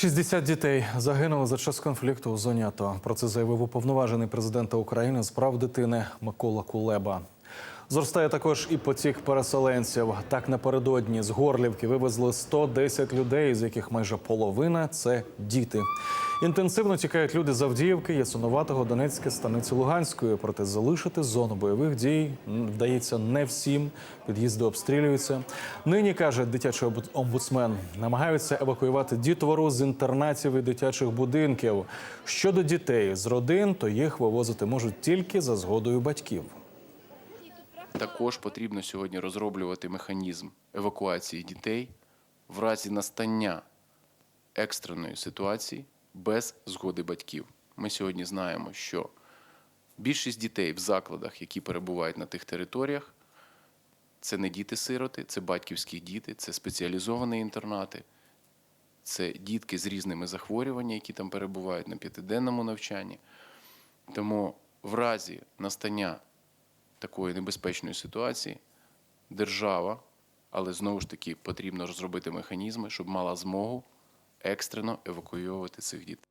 60 дітей загинули за час конфлікту у зоні АТО. Про це заявив уповноважений президента України з прав дитини Микола Кулеба. Зростає також і потік переселенців. Так напередодні з Горлівки вивезли 110 людей, з яких майже половина це діти. Інтенсивно тікають люди з Авдіївки, Ясунуватого, Донецька, станиці Луганської. Проте залишити зону бойових дій вдається не всім. Під'їзди обстрілюються. Нині каже дитячий омбуд- омбудсмен, намагаються евакуювати дітвору з інтернатів і дитячих будинків. Щодо дітей з родин, то їх вивозити можуть тільки за згодою батьків. Також потрібно сьогодні розроблювати механізм евакуації дітей в разі настання екстреної ситуації без згоди батьків. Ми сьогодні знаємо, що більшість дітей в закладах, які перебувають на тих територіях, це не діти-сироти, це батьківські діти, це спеціалізовані інтернати, це дітки з різними захворюваннями, які там перебувають на п'ятиденному навчанні. Тому в разі настання такої небезпечної ситуації держава, але знову ж таки потрібно розробити механізми, щоб мала змогу екстрено евакуювати цих дітей.